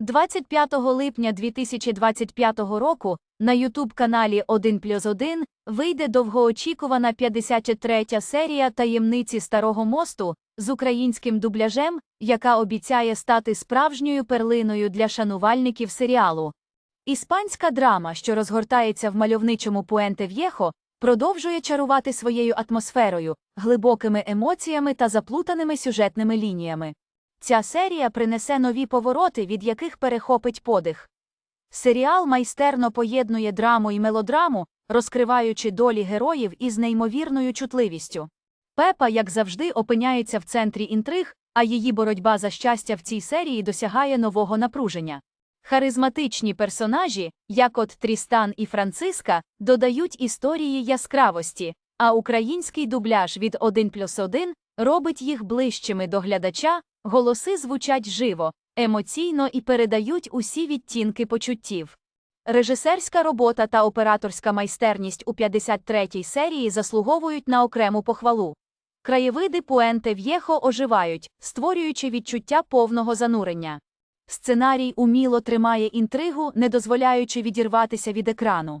25 липня 2025 року на ютуб-каналі 1 плюс 1 вийде довгоочікувана 53 серія таємниці Старого мосту з українським дубляжем, яка обіцяє стати справжньою перлиною для шанувальників серіалу. Іспанська драма, що розгортається в мальовничому Пуенте В'єхо, продовжує чарувати своєю атмосферою, глибокими емоціями та заплутаними сюжетними лініями. Ця серія принесе нові повороти, від яких перехопить подих. Серіал майстерно поєднує драму і мелодраму, розкриваючи долі героїв із неймовірною чутливістю. Пепа, як завжди, опиняється в центрі інтриг, а її боротьба за щастя в цій серії досягає нового напруження. Харизматичні персонажі, як от Трістан і Франциска, додають історії яскравості, а український дубляж від 1 плюс 1 робить їх ближчими до глядача, голоси звучать живо, емоційно і передають усі відтінки почуттів. Режисерська робота та операторська майстерність у 53-й серії заслуговують на окрему похвалу. Краєвиди Пуенте В'єхо оживають, створюючи відчуття повного занурення. Сценарій уміло тримає інтригу, не дозволяючи відірватися від екрану.